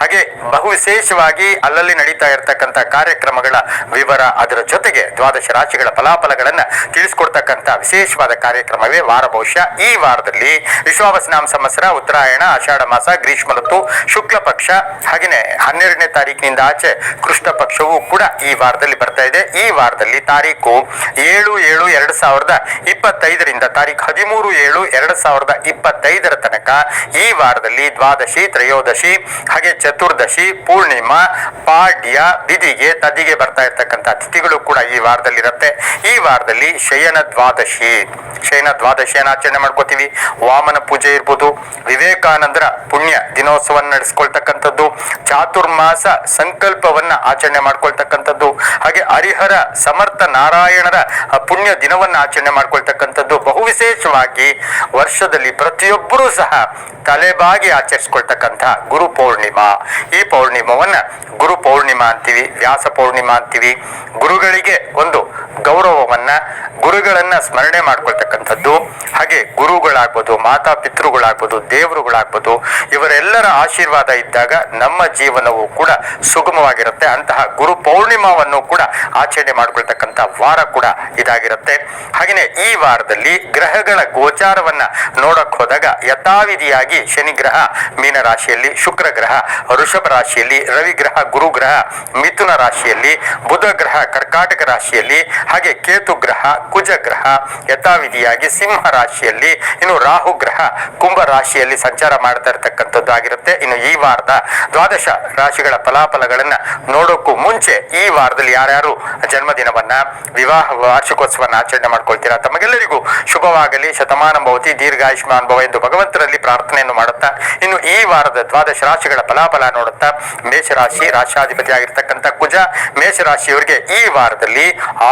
ಹಾಗೆ ಬಹು ವಿಶೇಷವಾಗಿ ಅಲ್ಲಲ್ಲಿ ನಡೀತಾ ಇರತಕ್ಕಂಥ ಕಾರ್ಯಕ್ರಮಗಳ ವಿವರ ಅದರ ಜೊತೆಗೆ ದ್ವಾದಶ ರಾಶಿಗಳ ಫಲಾಫಲಗಳನ್ನ ತಿಳಿಸ್ಕೊಡ್ತಕ್ಕಂಥ ವಿಶೇಷವಾದ ಕಾರ್ಯಕ್ರಮವೇ ವಾರ ಬಹುಶಃ ಈ ವಾರದಲ್ಲಿ. ವಿಶ್ವಾವಸನಾಮ ಸಂವತ್ಸರ, ಉತ್ತರಾಯಣ, ಆಷಾಢ ಮಾಸ, ಗ್ರೀಷ್ಮ ಋತು, ಶುಕ್ಲ ಪಕ್ಷ ಹಾಗೆಯೇ ಹನ್ನೆರಡನೇ ತಾರೀಕಿನಿಂದ ಆಚೆ ಕೃಷ್ಣ ಪಕ್ಷವೂ ಕೂಡ ಈ ವಾರದಲ್ಲಿ ಬರ್ತಾ ಇದೆ. ಈ ವಾರದಲ್ಲಿ ತಾರೀಕು ಏಳು ಏಳು ಎರಡು ಸಾವಿರದ ಇಪ್ಪತ್ತೈದರಿಂದ ತಾರೀಕು ಹದಿಮೂರು ಏಳು ಎರಡು ಸಾವಿರದ ಇಪ್ಪತ್ತೈದರ ತನಕ ಈ ವಾರದಲ್ಲಿ ದ್ವಾದಶಿ, ತ್ರಯೋದಶಿ ಹಾಗೆ ಚತುರ್ದಶಿ, ಪೂರ್ಣಿಮಾ, ಪಾಡ್ಯ ಬಿದಿಗೆ ತದಿಗೆ ಬರ್ತಾ ಇರ್ತಕ್ಕಂಥ ತಿಥಿಗಳು ಕೂಡ ಈ ವಾರದಲ್ಲಿ ಇರುತ್ತೆ ಈ ವಾರದಲ್ಲಿ ಶಯನ ದ್ವಾದಶಿ. ಶಯನ ದ್ವಾದಶಿಯನ್ನು ಆಚರಣೆ ಮಾಡ್ಕೋತೀವಿ? ವಾಮನ ಪೂಜೆ ಇರ್ಬೋದು, ವಿವೇಕಾನಂದರ ಪುಣ್ಯ ದಿನೋತ್ಸವವನ್ನು ನಡೆಸ್ಕೊಳ್ತಕ್ಕಂಥದ್ದು ಚಾತುರ್ಮಾಸ ಸಂಕಲ್ಪವನ್ನ ಆಚರಣೆ ಮಾಡ್ಕೊಳ್ತಕ್ಕಂಥದ್ದು, ಹಾಗೆ ಹರಿಹರ ಸಮರ್ಥ ನಾರಾಯಣರ ಪುಣ್ಯ ದಿನವನ್ನ ಆಚರಣೆ ಮಾಡ್ಕೊಳ್ತಕ್ಕಂಥದ್ದು ಬಹು ವಿಶೇಷವಾಗಿ ವರ್ಷದಲ್ಲಿ ಪ್ರತಿಯೊಬ್ಬರೂ ಸಹ ತಲೆಬಾಗಿ ಆಚರಿಸ್ಕೊಳ್ತಕ್ಕಂಥ ಗುರು ಪೌರ್ಣಿಮಾ. ಈ ಪೌರ್ಣಿಮವನ್ನ ಗುರು ಪೌರ್ಣಿಮಾ ಅಂತೀವಿ, ವ್ಯಾಸ ಪೌರ್ಣಿಮಾ ಅಂತೀವಿ. ಗುರುಗಳಿಗೆ ಒಂದು ಗೌರವವನ್ನ, ಗುರುಗಳನ್ನ ಸ್ಮರಣೆ ಮಾಡ್ಕೊಳ್ತಕ್ಕಂಥದ್ದು. ಹಾಗೆ ಗುರುಗಳಾಗ್ಬೋದು ಮಾತಾ ಪಿತೃಗಳಾಗ್ಬೋದು ದೇವರುಗಳಾಗ್ಬೋದು ಇವರೆಲ್ಲರ ಆಶೀರ್ವಾದ ಇದ್ದಾಗ ನಮ್ಮ ಜೀವನವು ಕೂಡ ಸುಗಮವಾಗಿರುತ್ತೆ. ಅಂತಹ ಗುರು ಪೌರ್ಣಿಮಾವನ್ನು ಕೂಡ ಆಚರಣೆ ಮಾಡ್ಕೊಳ್ತಕ್ಕಂಥ ವಾರ ಕೂಡ ಇದಾಗಿರುತ್ತೆ. ಹಾಗೆಯೇ ಈ ವಾರದಲ್ಲಿ ಗ್ರಹಗಳ ಗೋಚಾರವನ್ನ ನೋಡಕ್ ಹೋದಾಗ ಯಥಾವಿಧಿಯಾಗಿ ಶನಿ ಗ್ರಹ, ಮೀನ ರಾಶಿಯಲ್ಲಿ ಶುಕ್ರ ಗ್ರಹ, ವೃಷಭ ರಾಶಿಯಲ್ಲಿ ರವಿ ಗ್ರಹ, ಗುರು ಗ್ರಹ, ಮಿಥುನ ರಾಶಿಯಲ್ಲಿ ಬುಧ ಗ್ರಹ, ಕರ್ಕಾಟಕ ರಾಶಿಯಲ್ಲಿ ಹಾಗೆ ಕೇತು ಗ್ರಹ, ಕುಜ ಗ್ರಹ, ಯಥಾವಿಧಿಯಾಗಿ ಸಿಂಹ ರಾಶಿಯಲ್ಲಿ ಇನ್ನು ರಾಹು ಗ್ರಹ, ಕುಂಭ ರಾಶಿಯಲ್ಲಿ ಸಂಚಾರ ಮಾಡ್ತಾ ಇರತಕ್ಕಂಥದ್ದು. ಆಗಿರುತ್ತೆ. ಇನ್ನು ಈ ವಾರದ ದ್ವಾದಶ ರಾಶಿಗಳ ಫಲಾಫಲಗಳನ್ನ ನೋಡೋಕ್ಕೂ ಮುಂಚೆ ಈ ವಾರದಲ್ಲಿ ಯಾರ್ಯಾರು ಜನ್ಮದಿನವನ್ನ, ವಿವಾಹ ವಾರ್ಷಿಕೋತ್ಸವನ್ನ ಆಚರಣೆ ಮಾಡ್ಕೊಳ್ತೀರಾ? ತಮಗೆಲ್ಲರಿಗೂ ಶುಭವಾಗಲಿ. ಶತಮಾನ ಭವತಿ, ದೀರ್ಘಾಯುಷ್ಮಾನ್ ಭವ ಎಂದು ಭಗವಂತರಲ್ಲಿ ಪ್ರಾರ್ಥನೆಯನ್ನು ಮಾಡುತ್ತಾ, ಇನ್ನು ಈ ವಾರದ ದ್ವಾದಶ ರಾಶಿಗಳ ಫಲಾಫಲ ನೋಡುತ್ತಾ, ಮೇಷರಾಶಿ ರಾಶಾಧಿಪತಿ ಆಗಿರ್ತಕ್ಕಂಥ ಕುಜ, ಮೇಷರಾಶಿಯವರಿಗೆ ಈ ವಾರದಲ್ಲಿ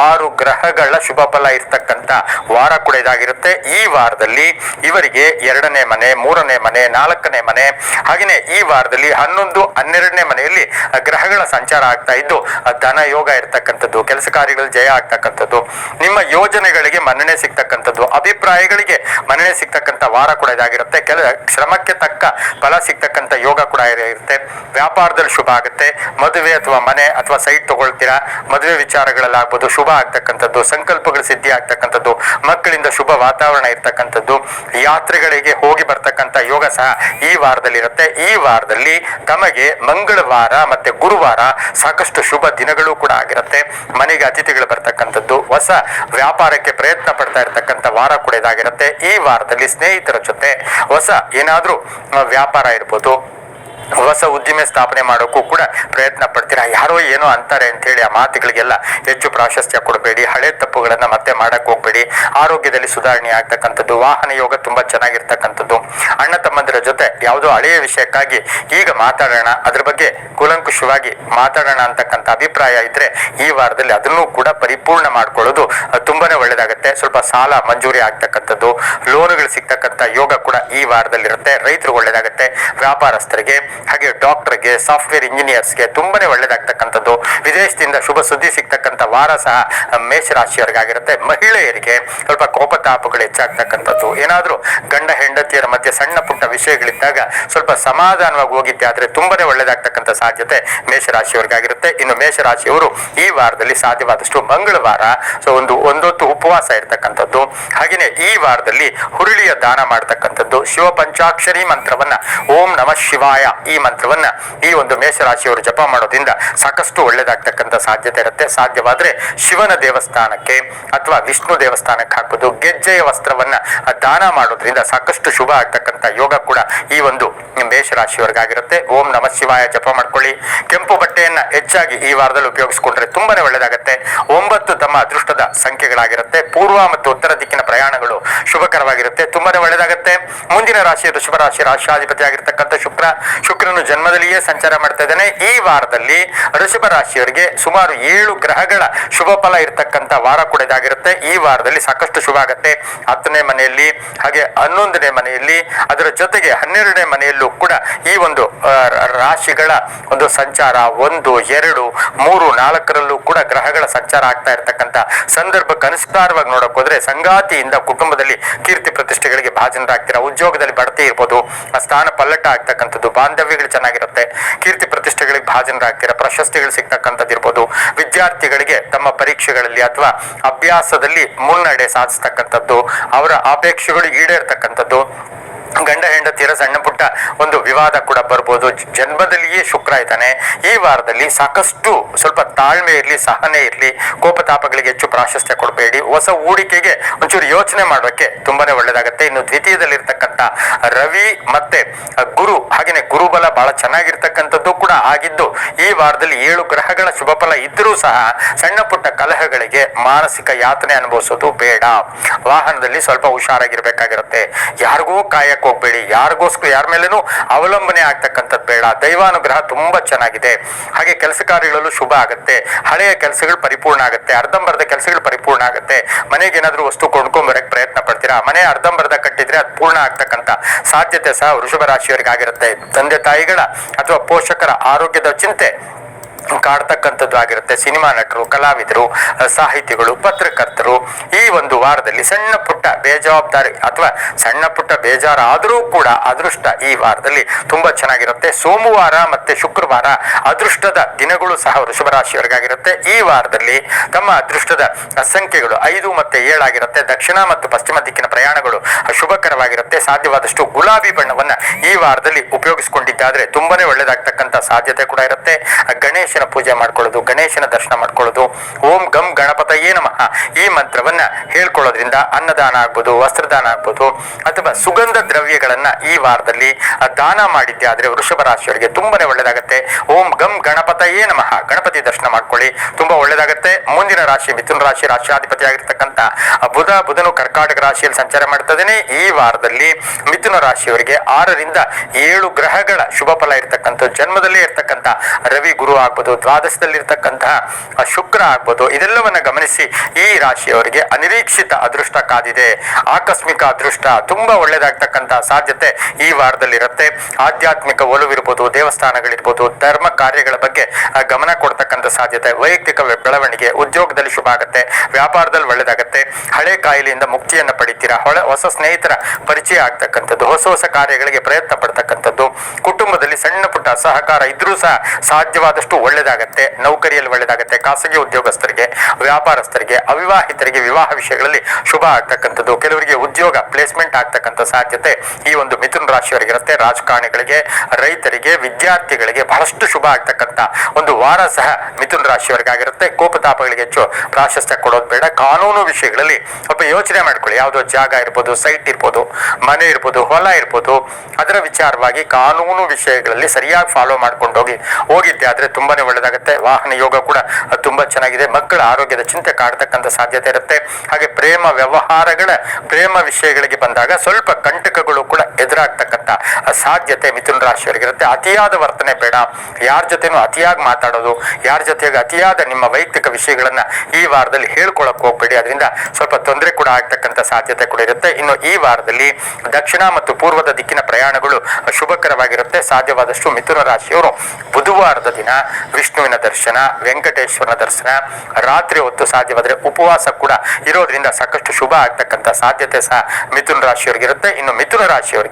ಆರು ಗ್ರಹಗಳ ಶುಭ ಫಲ ಇರ್ತಕ್ಕಂಥ ವಾರ ಕೂಡ ಇದಾಗಿರುತ್ತೆ. ಈ ವಾರದಲ್ಲಿ ಇವರಿಗೆ ಎರಡನೇ ಮನೆ, ಮೂರನೇ ಮನೆ, ನಾಲ್ಕನೇ ಮನೆ ಹಾಗೆಯೇ ಈ ವಾರದಲ್ಲಿ ಹನ್ನೊಂದು, ಹನ್ನೆರಡನೇ ಮನೆಯಲ್ಲಿ ಗ್ರಹಗಳ ಸಂಚಾರ ಆಗ್ತಾ ಇದ್ದು ಧನ ಯೋಗ ಇರ್ತಕ್ಕಂಥದ್ದು, ಕೆಲಸ ಕಾರ್ಯಗಳು ಜಯ ಆಗ್ತಕ್ಕಂಥದ್ದು, ನಿಮ್ಮ ಯೋಜನೆಗಳಿಗೆ ಮನ್ನಣೆ ಸಿಗ್ತಕ್ಕಂಥದ್ದು, ಅಭಿಪ್ರಾಯಗಳಿಗೆ ಮನ್ನಣೆ ಸಿಗ್ತಕ್ಕಂಥ ವಾರ ಕೂಡ ಇದಾಗಿರುತ್ತೆ. ಕೆಲ, ಶ್ರಮಕ್ಕೆ ತಕ್ಕ ಫಲ ಸಿಗ್ತಕ್ಕಂಥ ಯೋಗ ಕೂಡ ಇರುತ್ತೆ. ವ್ಯಾಪಾರದಲ್ಲಿ ಶುಭ ಆಗುತ್ತೆ. ಮದುವೆ ಅಥವಾ ಮನೆ ಅಥವಾ ಸೈಟ್ ತಗೊಳ್ತೀರಾ? ಮದುವೆ ವಿಚಾರಗಳಲ್ಲಾಗ್ಬೋದು, ಶುಭ ಆಗ್ತಕ್ಕಂಥದ್ದು, ಸಂಕಲ್ಪಗಳು ಸಿದ್ಧಿ ಆಗ್ತಕ್ಕಂಥದ್ದು, ಮಕ್ಕಳಿಂದ ಶುಭ ವಾತಾವರಣ ಇರ್ತಕ್ಕಂಥದ್ದು, ಯಾತ್ರೆಗಳಿಗೆ ಹೋಗಿ ಬರ್ತಕ್ಕಂಥ ಯೋಗ ಸಹ ಈ ವಾರದಲ್ಲಿ ಇರುತ್ತೆ ಈ ವಾರದಲ್ಲಿ ತಮಗೆ ಮಂಗಳವಾರ ಮತ್ತೆ ಗುರುವಾರ ಸಾಕಷ್ಟು ಶುಭ ದಿನಗಳು ಕೂಡ ಆಗಿರುತ್ತೆ. ಮನೆಗೆ ಅತಿಥಿಗಳು ಬರ್ತಕ್ಕಂಥದ್ದು, ಹೊಸ ವ್ಯಾಪಾರಕ್ಕೆ ಪ್ರಯತ್ನ ಪಡ್ತಾ ಇರತಕ್ಕಂಥ ವಾರ ಕೂಡ ಇದಾಗಿರುತ್ತೆ. ಈ ವಾರದಲ್ಲಿ ಸ್ನೇಹಿತರ ಜೊತೆ ಹೊಸ ಏನಾದ್ರೂ ವ್ಯಾಪಾರ ಇರ್ಬೋದು ಹೊಸ ಉದ್ದಿಮೆ ಸ್ಥಾಪನೆ ಮಾಡೋಕ್ಕೂ ಕೂಡ ಪ್ರಯತ್ನ ಪಡ್ತೀರಾ? ಯಾರೋ ಏನೋ ಅಂತಾರೆ ಅಂತೇಳಿ ಆ ಮಾತುಗಳಿಗೆಲ್ಲ ಹೆಚ್ಚು ಪ್ರಾಶಸ್ತ್ಯ ಕೊಡಬೇಡಿ, ಹಳೆ ತಪ್ಪುಗಳನ್ನು ಮತ್ತೆ ಮಾಡಕ್ ಹೋಗಬೇಡಿ. ಆರೋಗ್ಯದಲ್ಲಿ ಸುಧಾರಣೆ ಆಗ್ತಕ್ಕಂಥದ್ದು, ವಾಹನ ಯೋಗ ತುಂಬಾ ಚೆನ್ನಾಗಿರ್ತಕ್ಕಂಥದ್ದು. ಅಣ್ಣ ತಮ್ಮಂದಿರ ಜೊತೆ ಯಾವುದೋ ಹಳೆಯ ವಿಷಯಕ್ಕಾಗಿ ಈಗ ಮಾತಾಡೋಣ, ಅದ್ರ ಬಗ್ಗೆ ಕೂಲಂಕುಷವಾಗಿ ಮಾತಾಡೋಣ ಅಂತಕ್ಕಂಥ ಅಭಿಪ್ರಾಯ ಇದ್ರೆ ಈ ವಾರದಲ್ಲಿ ಅದನ್ನೂ ಕೂಡ ಪರಿಪೂರ್ಣ ಮಾಡ್ಕೊಳ್ಳೋದು ತುಂಬಾನೇ ಒಳ್ಳೇದಾಗುತ್ತೆ. ಸ್ವಲ್ಪ ಸಾಲ ಮಂಜೂರಿ ಆಗ್ತಕ್ಕಂಥದ್ದು, ಲೋನುಗಳು ಸಿಗ್ತಕ್ಕಂಥ ಯೋಗ ಕೂಡ ಈ ವಾರದಲ್ಲಿರುತ್ತೆ. ರೈತರು ಒಳ್ಳೇದಾಗುತ್ತೆ. ವ್ಯಾಪಾರಸ್ಥರಿಗೆ ಹಾಗೆ ಡಾಕ್ಟರ್ಗೆ, ಸಾಫ್ಟ್ವೇರ್ ಇಂಜಿನಿಯರ್ಸ್ಗೆ ತುಂಬಾನೇ ಒಳ್ಳೇದಾಗ್ತಕ್ಕಂಥದ್ದು. ವಿದೇಶದಿಂದ ಶುಭ ಸುದ್ದಿ ಸಿಗ್ತಕ್ಕಂಥ ವಾರ ಸಹ ಮೇಷ ಮೇಷರಾಶಿಯವರಿಗಾಗಿರುತ್ತೆ. ಮಹಿಳೆಯರಿಗೆ ಸ್ವಲ್ಪ ಕೋಪತಾಪಗಳು ಹೆಚ್ಚಾಗ್ತಕ್ಕಂಥದ್ದು. ಏನಾದರೂ ಗಂಡ, ಹೆಂಡತಿಯರ ಮಧ್ಯೆ ಸಣ್ಣ ಪುಟ್ಟ ವಿಷಯಗಳಿದ್ದಾಗ ಸ್ವಲ್ಪ ಸಮಾಧಾನವಾಗಿ ಹೋಗಿದ್ದೆ ಆದರೆ ತುಂಬಾನೇ ಒಳ್ಳೇದಾಗ್ತಕ್ಕಂಥ ಸಾಧ್ಯತೆ ಮೇಷರಾಶಿಯವರಿಗಾಗಿರುತ್ತೆ. ಇನ್ನು ಮೇಷರಾಶಿಯವರು ಈ ವಾರದಲ್ಲಿ ಸಾಧ್ಯವಾದಷ್ಟು ಮಂಗಳವಾರ, ಸೊ ಒಂದು ಒಂದೊತ್ತು ಉಪವಾಸ ಇರತಕ್ಕಂಥದ್ದು. ಹಾಗೆಯೇ ಈ ವಾರದಲ್ಲಿ ಹುರುಳಿಯ ದಾನ ಮಾಡ್ತಕ್ಕಂಥದ್ದು. ಶಿವ ಪಂಚಾಕ್ಷರಿ ಮಂತ್ರವನ್ನ ಓಂ ನಮಃ ಶಿವಾಯ ಈ ಮಂತ್ರವನ್ನ ಈ ಒಂದು ಮೇಷರಾಶಿಯವರು ಜಪ ಮಾಡೋದ್ರಿಂದ ಸಾಕಷ್ಟು ಒಳ್ಳೇದಾಗ್ತಕ್ಕಂಥ ಸಾಧ್ಯತೆ ಇರುತ್ತೆ. ಸಾಧ್ಯವಾದ್ರೆ ಶಿವನ ದೇವಸ್ಥಾನಕ್ಕೆ ಅಥವಾ ವಿಷ್ಣು ದೇವಸ್ಥಾನಕ್ಕೆ ಹಾಕೋದು ಗೆಜ್ಜೆಯ ವಸ್ತ್ರವನ್ನ ದಾನ ಮಾಡೋದ್ರಿಂದ ಸಾಕಷ್ಟು ಶುಭ ಆಗ್ತಕ್ಕಂಥ ಯೋಗ ಕೂಡ ಈ ಒಂದು ಮೇಷರಾಶಿಯವರಿಗಾಗಿರುತ್ತೆ. ಓಂ ನಮ ಶಿವಾಯ, ಜಪ ಮಾಡ್ಕೊಳ್ಳಿ. ಕೆಂಪು ಬಟ್ಟೆಯನ್ನ ಹೆಚ್ಚಾಗಿ ಈ ವಾರದಲ್ಲಿ ಉಪಯೋಗಿಸ್ಕೊಂಡ್ರೆ ತುಂಬಾನೇ ಒಳ್ಳೇದಾಗುತ್ತೆ. ಒಂಬತ್ತು ತಮ್ಮ ಅದೃಷ್ಟದ ಸಂಖ್ಯೆಗಳಾಗಿರುತ್ತೆ. ಪೂರ್ವ ಮತ್ತು ಉತ್ತರ ದಿಕ್ಕಿನ ಪ್ರಯಾಣಗಳು ಶುಭಕರವಾಗಿರುತ್ತೆ. ತುಂಬಾನೇ ಒಳ್ಳೇದಾಗುತ್ತೆ. ಮುಂದಿನ ರಾಶಿ ವೃಷಭ ರಾಶಿ ರಾಶಾಧಿಪತಿ ಆಗಿರ್ತಕ್ಕಂಥ ಶುಕ್ರ ಶುಕ್ರನು ಜನ್ಮದಲ್ಲಿಯೇ ಸಂಚಾರ ಮಾಡ್ತಾ ಇದ್ದಾನೆ. ಈ ವಾರದಲ್ಲಿ ಋಷಭ ರಾಶಿಯವರಿಗೆ ಸುಮಾರು ಏಳು ಗ್ರಹಗಳ ಶುಭ ಫಲ ಇರತಕ್ಕಂಥ ವಾರ ಕೂಡ ಇದಾಗಿರುತ್ತೆ. ಈ ವಾರದಲ್ಲಿ ಸಾಕಷ್ಟು ಶುಭ ಆಗುತ್ತೆ. ಹತ್ತನೇ ಮನೆಯಲ್ಲಿ, ಹಾಗೆ ಹನ್ನೊಂದನೇ ಮನೆಯಲ್ಲಿ, ಅದರ ಜೊತೆಗೆ ಹನ್ನೆರಡನೇ ಮನೆಯಲ್ಲೂ ಕೂಡ ಈ ಒಂದು ರಾಶಿಗಳ ಒಂದು ಸಂಚಾರ ಒಂದು, ಎರಡು, ಮೂರು, ನಾಲ್ಕರಲ್ಲೂ ಕೂಡ ಗ್ರಹಗಳ ಸಂಚಾರ ಆಗ್ತಾ ಇರತಕ್ಕಂಥ ಸಂದರ್ಭಕ್ಕೆ ಅನುಸಾರವಾಗಿ ನೋಡಕ್ ಹೋದ್ರೆ ಸಂಗಾತಿಯಿಂದ ಕುಟುಂಬದಲ್ಲಿ ಕೀರ್ತಿ ಪ್ರತಿಷ್ಠೆಗಳಿಗೆ ಭಾಜನರಾಗ್ತೀರಾ? ಉದ್ಯೋಗದಲ್ಲಿ ಬಡತಿ ಇರ್ಬೋದು, ಆ ಸ್ಥಾನ ಪಲ್ಲಟ ಆಗ್ತಕ್ಕಂಥದ್ದು ಬಾಂಧವ್ಯಗಳು ಚೆನ್ನಾಗಿರುತ್ತೆ, ಕೀರ್ತಿ ಪ್ರತಿಷ್ಠೆಗಳಿಗೆ ಭಾಜನರಾಗ್ತೀರಾ, ಪ್ರಶಸ್ತಿಗಳು ಸಿಗ್ತಕ್ಕಂಥದ್ದು ಇರ್ಬೋದು ವಿದ್ಯಾರ್ಥಿಗಳಿಗೆ ತಮ್ಮ ಪರೀಕ್ಷೆಗಳಲ್ಲಿ ಅಥವಾ ಅಭ್ಯಾಸದಲ್ಲಿ ಮುನ್ನಡೆ ಸಾಧಿಸ್ತಕ್ಕಂಥದ್ದು, ಅವರ ಅಪೇಕ್ಷೆಗಳು ಈಡೇರ್ತಕ್ಕಂಥದ್ದು. ಗಂಡ ಹೆಂಡತಿಯರ ಸಣ್ಣ ಪುಟ್ಟ ಒಂದು ವಿವಾದ ಕೂಡ ಬರ್ಬೋದು. ಜನ್ಮದಲ್ಲಿಯೇ ಶುಕ್ರ ಇದ್ದಾನೆ. ಈ ವಾರದಲ್ಲಿ ಸಾಕಷ್ಟು ಸ್ವಲ್ಪ ತಾಳ್ಮೆ ಇರಲಿ, ಸಹನೆ ಇರಲಿ, ಕೋಪತಾಪಗಳಿಗೆ ಹೆಚ್ಚು ಪ್ರಾಶಸ್ತ್ಯ ಕೊಡಬೇಡಿ. ಹೊಸ ಹೂಡಿಕೆಗೆ ಒಂಚೂರು ಯೋಚನೆ ಮಾಡೋಕ್ಕೆ ತುಂಬಾನೇ ಒಳ್ಳೇದಾಗುತ್ತೆ. ಇನ್ನು ದ್ವಿತೀಯದಲ್ಲಿರ್ತಕ್ಕಂಥ ರವಿ ಮತ್ತೆ ಗುರು ಹಾಗೆಯೇ ಗುರುಬಲ ಬಹಳ ಚೆನ್ನಾಗಿರ್ತಕ್ಕಂಥದ್ದು ಕೂಡ ಆಗಿದ್ದು, ಈ ವಾರದಲ್ಲಿ ಏಳು ಗ್ರಹಗಳ ಶುಭ ಫಲ ಇದ್ರೂ ಸಹ ಸಣ್ಣ ಪುಟ್ಟ ಕಲಹಗಳಿಗೆ ಮಾನಸಿಕ ಯಾತನೆ ಅನುಭವಿಸೋದು ಬೇಡ. ವಾಹನದಲ್ಲಿ ಸ್ವಲ್ಪ ಹುಷಾರಾಗಿರ್ಬೇಕಾಗಿರುತ್ತೆ. ಯಾರಿಗೂ ಕಾಯಕ್ ಹೋಗ್ಬೇಡಿ. ಯಾರಿಗೋಸ್ಕರ, ಯಾರ ಮೇಲೇನು ಅವಲಂಬನೆ ಆಗ್ತಕ್ಕಂಥದ್ದು ಬೇಡ. ದೈವಾನುಗ್ರಹ ತುಂಬಾ ಚೆನ್ನಾಗಿದೆ. ಹಾಗೆ ಕೆಲಸ ಕಾರ್ಯಗಳಲ್ಲೂ ಶುಭ ಆಗುತ್ತೆ. ಹಳೆಯ ಕೆಲಸಗಳು ಪರಿಪೂರ್ಣ ಆಗುತ್ತೆ. ಅರ್ಧಂಬರ್ಧ ಕೆಲಸಗಳು ಪರಿಪೂರ್ಣ ಆಗುತ್ತೆ. ಮನೆಗೆ ಏನಾದರೂ ವಸ್ತು ಕೊಂಡ್ಕೊಂಬರಕ್ ಪ್ರಯತ್ನ ಪಡ್ತೀರಾ? ಮನೆ ಅರ್ಧಂಬರ್ಧ ಕಟ್ಟಿದ್ರೆ ಅದು ಪೂರ್ಣ ಆಗ್ತಕ್ಕಂಥ ಸಾಧ್ಯತೆ ಸಹ ವೃಷಭ ರಾಶಿಯವರಿಗೆ ಆಗಿರುತ್ತೆ ತಂದೆ ತಾಯಿಗಳ ಅಥವಾ ಪೋಷಕರ ಆರೋಗ್ಯದ ಚಿಂತೆ ಕಾಡ್ತಕ್ಕಂಥದ್ದು ಆಗಿರುತ್ತೆ ಸಿನಿಮಾ ನಟರು, ಕಲಾವಿದರು ಸಾಹಿತಿಗಳು, ಪತ್ರಕರ್ತರು. ಈ ಒಂದು ವಾರದಲ್ಲಿ ಸಣ್ಣ ಪುಟ್ಟ ಬೇಜವಾಬ್ದಾರಿ ಅಥವಾ ಸಣ್ಣ ಪುಟ್ಟ ಬೇಜಾರಾದರೂ ಕೂಡ ಅದೃಷ್ಟ ಈ ವಾರದಲ್ಲಿ ತುಂಬಾ ಚೆನ್ನಾಗಿರುತ್ತೆ. ಸೋಮವಾರ ಮತ್ತೆ ಶುಕ್ರವಾರ ಅದೃಷ್ಟದ ದಿನಗಳು ಸಹ ವೃಷಭ ರಾಶಿಯವರಿಗಾಗಿರುತ್ತೆ ಈ ವಾರದಲ್ಲಿ ತಮ್ಮ ಅದೃಷ್ಟದ ಸಂಖ್ಯೆಗಳು ಐದು ಮತ್ತೆ ಏಳಾಗಿರುತ್ತೆ ದಕ್ಷಿಣ ಮತ್ತು ಪಶ್ಚಿಮ ದಿಕ್ಕಿನ ಪ್ರಯಾಣಗಳು ಶುಭಕರವಾಗಿರುತ್ತೆ ಸಾಧ್ಯವಾದಷ್ಟು ಗುಲಾಬಿ ಬಣ್ಣವನ್ನು ಈ ವಾರದಲ್ಲಿ ಉಪಯೋಗಿಸಿಕೊಂಡಿದ್ದಾದ್ರೆ ತುಂಬಾನೇ ಒಳ್ಳೆಯದಾಗ್ತಕ್ಕಂಥ ಸಾಧ್ಯತೆ ಕೂಡ ಇರುತ್ತೆ. ಗಣೇಶನ ಪೂಜೆ ಮಾಡ್ಕೊಳ್ಳೋದು, ಗಣೇಶನ ದರ್ಶನ ಮಾಡ್ಕೊಳ್ಳೋದು. ಓಂ ಗಂ ಗಣಪತಯೇ ನಮಃ. ಈ ಮಂತ್ರವನ್ನ ಹೇಳ್ಕೊಳ್ಳೋದ್ರಿಂದ ಅನ್ನದಾನ ಆಗ್ಬೋದು, ವಸ್ತ್ರದಾನ ಆಗ್ಬೋದು, ಅಥವಾ ಸುಗಂಧ ದ್ರವ್ಯಗಳನ್ನ ಈ ವಾರದಲ್ಲಿ ದಾನ ಮಾಡಿದ್ದೆ ಆದ್ರೆ ವೃಷಭ ರಾಶಿಯವರಿಗೆ ತುಂಬಾನೇ ಒಳ್ಳೇದಾಗುತ್ತೆ. ಓಂ ಗಂ ಗಣಪತಯೇ ನಮಃ. ಗಣಪತಿ ದರ್ಶನ ಮಾಡ್ಕೊಳ್ಳಿ. ತುಂಬಾ ಒಳ್ಳೇದಾಗುತ್ತೆ. ಮುಂದಿನ ರಾಶಿ ಮಿಥುನ ರಾಶಿ ರಾಶಿಯಾಧಿಪತಿ ಆಗಿರ್ತಕ್ಕಂಥ ಬುಧ, ಬುಧನು ಕರ್ಕಾಟಕ ರಾಶಿಯಲ್ಲಿ ಸಂಚಾರ ಮಾಡ್ತದೇನೆ. ಈ ವಾರದಲ್ಲಿ ಮಿಥುನ ರಾಶಿಯವರಿಗೆ ಆರರಿಂದ ಏಳು ಗ್ರಹಗಳ ಶುಭ ಫಲ ಇರ್ತಕ್ಕಂಥ, ಜನ್ಮದಲ್ಲೇ ಇರ್ತಕ್ಕಂಥ ರವಿ ಗುರು ಆಗ್ಬೋದು ದ್ವಾದಶದಲ್ಲಿ ಇರ್ತಕ್ಕಂತಹ ಆ ಶುಕ್ರ ಆಗ್ಬೋದು, ಇದೆಲ್ಲವನ್ನ ಗಮನಿಸಿ ಈ ರಾಶಿಯವರಿಗೆ ಅನಿರೀಕ್ಷಿತ ಅದೃಷ್ಟ ಕಾದಿದೆ. ಆಕಸ್ಮಿಕ ಅದೃಷ್ಟ ತುಂಬಾ ಒಳ್ಳೆಯದಾಗ್ತಕ್ಕಂತಹ ಸಾಧ್ಯತೆ ಈ ವಾರದಲ್ಲಿ ಇರುತ್ತೆ ಆಧ್ಯಾತ್ಮಿಕ ಒಲವಿರ್ಬೋದು, ದೇವಸ್ಥಾನಗಳಿರ್ಬೋದು, ಧರ್ಮ ಕಾರ್ಯಗಳ ಬಗ್ಗೆ ಗಮನ ಕೊಡ್ತಕ್ಕಂಥ ಸಾಧ್ಯತೆ. ವೈಯಕ್ತಿಕ ಬೆಳವಣಿಗೆ, ಉದ್ಯೋಗದಲ್ಲಿ ಶುಭ ಆಗುತ್ತೆ ವ್ಯಾಪಾರದಲ್ಲಿ ಒಳ್ಳೇದಾಗುತ್ತೆ, ಹಳೆ ಕಾಯಿಲೆಯಿಂದ ಮುಕ್ತಿಯನ್ನ ಪಡಿತೀರಾ, ಹೊಳ, ಹೊಸ ಸ್ನೇಹಿತರ ಪರಿಚಯ ಆಗ್ತಕ್ಕಂಥದ್ದು, ಹೊಸ ಹೊಸ ಕಾರ್ಯಗಳಿಗೆ ಪ್ರಯತ್ನ ಪಡ್ತಕ್ಕಂಥದ್ದು, ಕುಟುಂಬದಲ್ಲಿ ಸಣ್ಣ ಪುಟ್ಟ ಸಹಕಾರ ಇದ್ರೂ ಸಹ ಸಾಧ್ಯವಾದಷ್ಟು ಒಳ್ಳೇದಾಗತ್ತೆ, ನೌಕರಿಯಲ್ಲಿ ಒಳ್ಳೇದಾಗತ್ತೆ, ಖಾಸಗಿ ಉದ್ಯೋಗಸ್ಥರಿಗೆ, ವ್ಯಾಪಾರಸ್ಥರಿಗೆ, ಅವಿವಾಹಿತರಿಗೆ ವಿವಾಹ ವಿಷಯಗಳಲ್ಲಿ ಶುಭ ಆಗ್ತಕ್ಕಂಥದ್ದು. ಕೆಲವರಿಗೆ ಉದ್ಯೋಗ ಪ್ಲೇಸ್ಮೆಂಟ್ ಆಗ್ತಕ್ಕಂಥ ಸಾಧ್ಯತೆ ಈ ಒಂದು ಮಿಥುನ ರಾಶಿಯವರಿಗಿರುತ್ತೆ ರಾಜಕಾರಣಿಗಳಿಗೆ, ರೈತರಿಗೆ, ವಿದ್ಯಾರ್ಥಿಗಳಿಗೆ ಬಹಳಷ್ಟು ಶುಭ ಆಗ್ತಕ್ಕಂಥ ಒಂದು ವಾರ ಸಹ ಮಿಥುನ ರಾಶಿಯವರಿಗಾಗಿರುತ್ತೆ. ಕೋಪತಾಪಗಳಿಗೆ ಹೆಚ್ಚು ಪ್ರಾಶಸ್ತ್ಯ ಕೊಡೋದು ಬೇಡ. ಕಾನೂನು ವಿಷಯಗಳಲ್ಲಿ ಒಬ್ಬ ಯೋಚನೆ ಮಾಡ್ಕೊಳ್ಳಿ. ಯಾವುದೋ ಜಾಗ ಇರ್ಬೋದು ಸೈಟ್ ಇರ್ಬೋದು, ಮನೆ ಇರ್ಬೋದು, ಹೊಲ ಇರ್ಬೋದು, ಅದರ ವಿಚಾರವಾಗಿ ಕಾನೂನು ವಿಷಯಗಳಲ್ಲಿ ಸರಿಯಾಗಿ ಫಾಲೋ ಮಾಡ್ಕೊಂಡು ಹೋಗಿ, ಹೋಗಿದ್ದೆ. ಆದ್ರೆ ತುಂಬಾನೇ ವಾಹನ ಯೋಗ ಕೂಡ ತುಂಬಾ ಚೆನ್ನಾಗಿದೆ. ಮಕ್ಕಳ ಆರೋಗ್ಯದ ಚಿಂತೆ ಕಾಡ್ತಕ್ಕಂಥ ಸಾಧ್ಯತೆ ಇರುತ್ತೆ. ಹಾಗೆ ಪ್ರೇಮ ವ್ಯವಹಾರಗಳ, ಪ್ರೇಮ ವಿಷಯಗಳಿಗೆ ಬಂದಾಗ ಸ್ವಲ್ಪ ಕಂಟಕಗಳು ಕೂಡ ಎದುರಾಗ್ತಕ್ಕಂಥ ಸಾಧ್ಯತೆ ಮಿಥುನ ರಾಶಿಯವರಿಗಿರುತ್ತೆ. ಅತಿಯಾದ ವರ್ತನೆ ಬೇಡ. ಯಾರ ಜೊತೆನೂ ಅತಿಯಾಗಿ ಮಾತಾಡೋದು, ಯಾರ ಜೊತೆಗೆ ಅತಿಯಾದ ನಿಮ್ಮ ವೈಯಕ್ತಿಕ ವಿಷಯಗಳನ್ನು ಈ ವಾರದಲ್ಲಿ ಹೇಳ್ಕೊಳಕ್ ಹೋಗ್ಬೇಡಿ. ಅದರಿಂದ ಸ್ವಲ್ಪ ತೊಂದರೆ ಕೂಡ ಆಗ್ತಕ್ಕಂಥ ಸಾಧ್ಯತೆ ಕೂಡ ಇರುತ್ತೆ. ಇನ್ನು ಈ ವಾರದಲ್ಲಿ ದಕ್ಷಿಣ ಮತ್ತು ಪೂರ್ವದ ದಿಕ್ಕಿನ ಪ್ರಯಾಣಗಳು ಶುಭಕರವಾಗಿರುತ್ತೆ. ಸಾಧ್ಯವಾದಷ್ಟು ಮಿಥುನ ರಾಶಿಯವರು ಬುಧವಾರದ ದಿನ ವಿಷ್ಣುವಿನ ದರ್ಶನ, ವೆಂಕಟೇಶ್ವರನ ದರ್ಶನ, ರಾತ್ರಿ ಹೊತ್ತು ಸಾಧ್ಯವಾದರೆ ಉಪವಾಸ ಕೂಡ ಇರೋದ್ರಿಂದ ಸಾಕಷ್ಟು ಶುಭ ಆಗ್ತಕ್ಕಂಥ ಸಾಧ್ಯತೆ ಸಹ ಮಿಥುನ ರಾಶಿಯವರಿಗಿರುತ್ತೆ. ಇನ್ನು ಮಿಥುನ ರಾಶಿಯವರಿಗೆ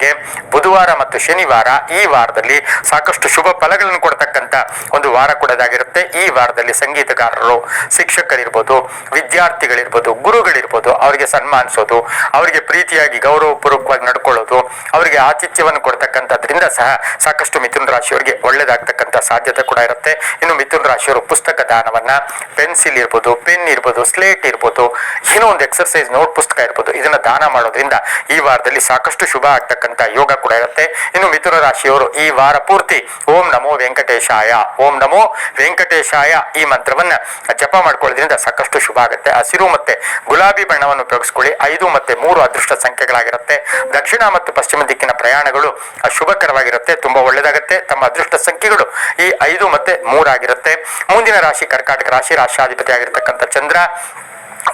ಬುಧವಾರ ಮತ್ತು ಶನಿವಾರ ಈ ವಾರದಲ್ಲಿ ಸಾಕಷ್ಟು ಶುಭ ಫಲಗಳನ್ನು ಕೊಡ್ತಕ್ಕಂಥ ಒಂದು ವಾರ ಕೊಡೋದಾಗಿರುತ್ತೆ. ಈ ವಾರದಲ್ಲಿ ಸಂಗೀತಗಾರರು, ಶಿಕ್ಷಕರಿರ್ಬೋದು, ವಿದ್ಯಾರ್ಥಿಗಳಿರ್ಬೋದು, ಗುರುಗಳಿರ್ಬೋದು ಅವರಿಗೆ ಸನ್ಮಾನಿಸೋದು, ಅವರಿಗೆ ಪ್ರೀತಿಯಾಗಿ ಗೌರವಪೂರ್ವಕವಾಗಿ ನಡ್ಕೊಳ್ಳೋದು, ಅವರಿಗೆ ಆತಿಥ್ಯವನ್ನು ಕೊಡ್ತಕ್ಕಂಥದ್ರಿಂದ ಸಹ ಸಾಕಷ್ಟು ಮಿಥುನ್ ರಾಶಿಯವರಿಗೆ ಒಳ್ಳೇದಾಗ್ತಕ್ಕಂಥ ಸಾಧ್ಯತೆ ಕೂಡ ಇರುತ್ತೆ. ಇನ್ನು ಮಿಥುನ್ ರಾಶಿಯವರು ಪುಸ್ತಕ ದಾನವನ್ನ, ಪೆನ್ಸಿಲ್ ಇರ್ಬೋದು, ಪೆನ್ ಇರ್ಬೋದು, ಸ್ಲೇಟ್ ಇರ್ಬೋದು, ಏನೋ ಒಂದು ಎಕ್ಸರ್ಸೈಸ್, ನೋಟ್ ಪುಸ್ತಕ ಇರ್ಬೋದು, ಇದನ್ನ ದಾನ ಮಾಡೋದ್ರಿಂದ ಈ ವಾರದಲ್ಲಿ ಸಾಕಷ್ಟು ಶುಭ ಆಗ್ತಕ್ಕಂಥ ಯೋಗ ಕೂಡ ಇರುತ್ತೆ. ಇನ್ನು ಮಿಥುನ ರಾಶಿಯವರು ಈ ವಾರ ಪೂರ್ತಿ ಓಂ ನಮೋ ವೆಂಕಟೇಶಾಯ. ಓಂ ನಮೋ ವೆಂಕಟೇಶಾಯ ಈ ಮಂತ್ರವನ್ನ ಜಪ ಮಾಡ್ಕೊಳ್ಳೋದ್ರಿಂದ ಸಾಕಷ್ಟು ಶುಭ ಆಗುತ್ತೆ. ಹಸಿರು ಮತ್ತೆ ಗುಲಾಬಿ ಬಣ್ಣವನ್ನು ಉಪಯೋಗಿಸ್ಕೊಳ್ಳಿ. ಐದು ಮತ್ತೆ ಮೂರು ಅದೃಷ್ಟ ಸಂಖ್ಯೆಗಳಾಗಿರುತ್ತೆ. ದಕ್ಷಿಣ ಮತ್ತು ಪಶ್ಚಿಮ ದಿಕ್ಕಿನ ಪ್ರಯಾಣಗಳು ಶುಭಕರವಾಗಿರುತ್ತೆ ತುಂಬಾ ಒಳ್ಳೆಯದಾಗುತ್ತೆ ತಮ್ಮ ಅದೃಷ್ಟ ಸಂಖ್ಯೆಗಳು ಈ ಐದು ಮತ್ತೆ ಮೂರಾಗಿರುತ್ತೆ. ಮುಂದಿನ ರಾಶಿ ಕರ್ಕಾಟಕ ರಾಶಿ, ರಾಷ್ಟ್ರಾಧಿಪತಿ ಆಗಿರ್ತಕ್ಕಂಥ ಚಂದ್ರ.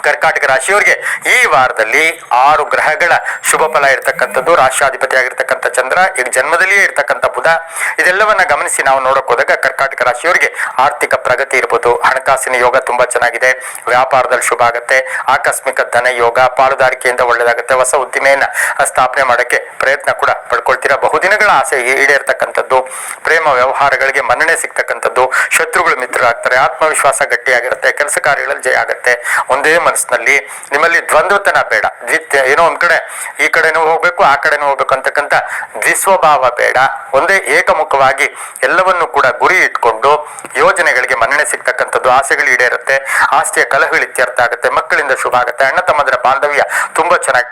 ಕರ್ಕಾಟಕ ರಾಶಿಯವರಿಗೆ ಈ ವಾರದಲ್ಲಿ ಆರು ಗ್ರಹಗಳ ಶುಭ ಫಲ ಇರತಕ್ಕಂಥದ್ದು. ರಾಷ್ಟ್ರಾಧಿಪತಿ ಆಗಿರ್ತಕ್ಕಂಥ ಚಂದ್ರ ಈಗ ಜನ್ಮದಲ್ಲಿಯೇ ಇರ್ತಕ್ಕಂಥ ಬುಧ, ಇದೆಲ್ಲವನ್ನ ಗಮನಿಸಿ ನಾವು ನೋಡಕ್ ಹೋದಾಗ ಕರ್ಕಾಟಕ ರಾಶಿಯವರಿಗೆ ಆರ್ಥಿಕ ಪ್ರಗತಿ ಇರ್ಬೋದು. ಹಣಕಾಸಿನ ಯೋಗ ತುಂಬಾ ಚೆನ್ನಾಗಿದೆ. ವ್ಯಾಪಾರದಲ್ಲಿ ಶುಭ ಆಗುತ್ತೆ. ಆಕಸ್ಮಿಕ ಧನ ಯೋಗ, ಪಾಲುದಾರಿಕೆಯಿಂದ ಒಳ್ಳೆಯದಾಗುತ್ತೆ ಹೊಸ ಉದ್ದಿಮೆಯನ್ನ ಸ್ಥಾಪನೆ ಮಾಡೋಕ್ಕೆ ಪ್ರಯತ್ನ ಕೂಡ ಪಡ್ಕೊಳ್ತೀರಾ? ಬಹುದಿನಗಳ ಆಸೆ ಈಡೇರ್ತಕ್ಕಂಥದ್ದು. ಪ್ರೇಮ ವ್ಯವಹಾರಗಳಿಗೆ ಮನ್ನಣೆ ಸಿಗ್ತಕ್ಕಂಥದ್ದು. ಶತ್ರುಗಳು ಮಿತ್ರರಾಗ್ತಾರೆ. ಆತ್ಮವಿಶ್ವಾಸ ಗಟ್ಟಿಯಾಗಿರುತ್ತೆ. ಕೆಲಸ ಕಾರ್ಯಗಳಲ್ಲಿ ಜಯ ಆಗುತ್ತೆ. ಒಂದೇ ಮನಸ್ಸಿನಲ್ಲಿ ನಿಮ್ಮಲ್ಲಿ ದ್ವಂದ್ವತನ ಬೇಡ. ಏನೋ ಒಂದ್ ಕಡೆ ಈ ಕಡೆನೂ ಹೋಗ್ಬೇಕು, ಆ ಕಡೆನೂ ಹೋಗ್ಬೇಕು ಅಂತಕ್ಕಂಥ ದ್ವಿಸ್ವಭಾವ ಬೇಡ. ಒಂದೇ ಏಕಮುಖವಾಗಿ ಎಲ್ಲವನ್ನು ಕೂಡ ಗುರಿ ಇಟ್ಕೊಂಡು ಯೋಜನೆಗಳಿಗೆ ಮನ್ನಣೆ ಸಿಗ್ತಕ್ಕಂಥದ್ದು ಆಸೆಗಳು ಈಡೇರುತ್ತೆ. ಆಸ್ತಿಯ ಕಲಹಗಳು ಇತ್ಯರ್ಥ ಆಗುತ್ತೆ. ಮಕ್ಕಳಿಂದ ಶುಭ ಆಗುತ್ತೆ. ಅಣ್ಣ, ತಮ್ಮದರ ಬಾಂಧವ್ಯ ತುಂಬಾ ಚೆನ್ನಾಗಿ